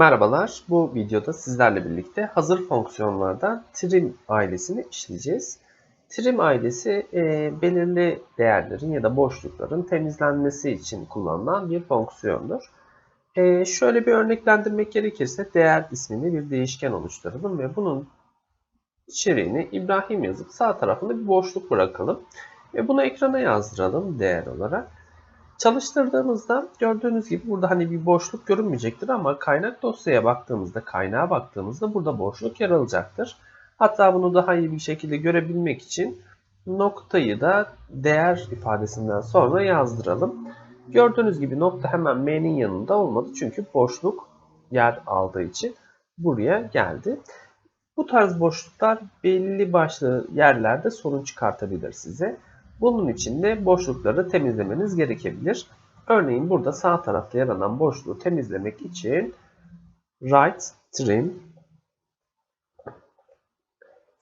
Merhabalar, bu videoda sizlerle birlikte hazır fonksiyonlardan trim ailesini işleyeceğiz. Trim ailesi e, belirli değerlerin ya da boşlukların temizlenmesi için kullanılan bir fonksiyondur. E, şöyle bir örneklendirmek gerekirse değer ismini bir değişken oluşturalım ve bunun içeriğini İbrahim yazıp sağ tarafında bir boşluk bırakalım. Ve bunu ekrana yazdıralım değer olarak. Çalıştırdığımızda gördüğünüz gibi burada hani bir boşluk görünmeyecektir ama kaynak dosyaya baktığımızda, kaynağa baktığımızda burada boşluk yer alacaktır. Hatta bunu daha iyi bir şekilde görebilmek için noktayı da değer ifadesinden sonra yazdıralım. Gördüğünüz gibi nokta hemen m'nin yanında olmadı çünkü boşluk yer aldığı için buraya geldi. Bu tarz boşluklar belli başlı yerlerde sorun çıkartabilir size. Bunun için de boşlukları temizlemeniz gerekebilir. Örneğin burada sağ tarafta yer alan boşluğu temizlemek için right trim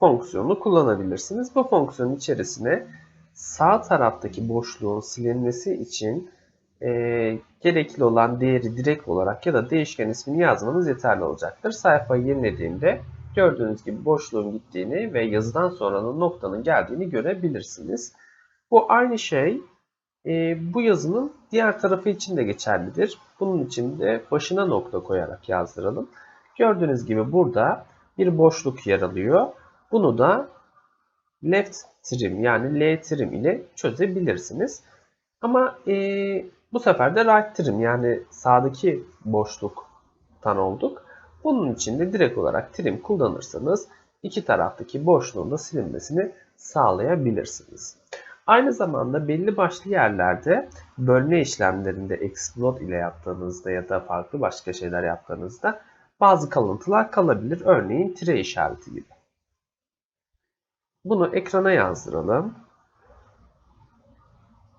fonksiyonu kullanabilirsiniz. Bu fonksiyonun içerisine sağ taraftaki boşluğun silinmesi için e, gerekli olan değeri direkt olarak ya da değişken ismini yazmanız yeterli olacaktır. Sayfayı yenilediğimde gördüğünüz gibi boşluğun gittiğini ve yazıdan sonranın noktanın geldiğini görebilirsiniz. Bu aynı şey e, bu yazının diğer tarafı için de geçerlidir. Bunun için de başına nokta koyarak yazdıralım. Gördüğünüz gibi burada bir boşluk yer alıyor. Bunu da left trim yani L trim ile çözebilirsiniz. Ama e, bu sefer de right trim yani sağdaki boşluktan olduk. Bunun için de direkt olarak trim kullanırsanız iki taraftaki boşluğun da silinmesini sağlayabilirsiniz. Aynı zamanda belli başlı yerlerde bölme işlemlerinde explode ile yaptığınızda ya da farklı başka şeyler yaptığınızda bazı kalıntılar kalabilir. Örneğin tire işareti gibi. Bunu ekrana yazdıralım.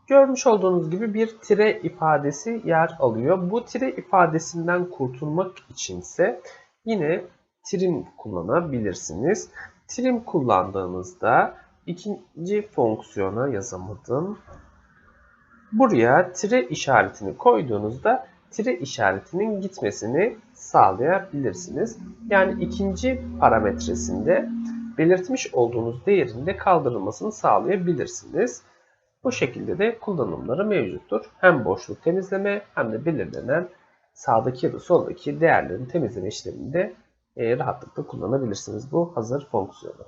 Görmüş olduğunuz gibi bir tire ifadesi yer alıyor. Bu tire ifadesinden kurtulmak içinse yine trim kullanabilirsiniz. Trim kullandığınızda ikinci fonksiyona yazamadım. Buraya tire işaretini koyduğunuzda tire işaretinin gitmesini sağlayabilirsiniz. Yani ikinci parametresinde belirtmiş olduğunuz değerin de kaldırılmasını sağlayabilirsiniz. Bu şekilde de kullanımları mevcuttur. Hem boşluk temizleme hem de belirlenen sağdaki ya da soldaki değerlerin temizleme işleminde rahatlıkla kullanabilirsiniz bu hazır fonksiyonu.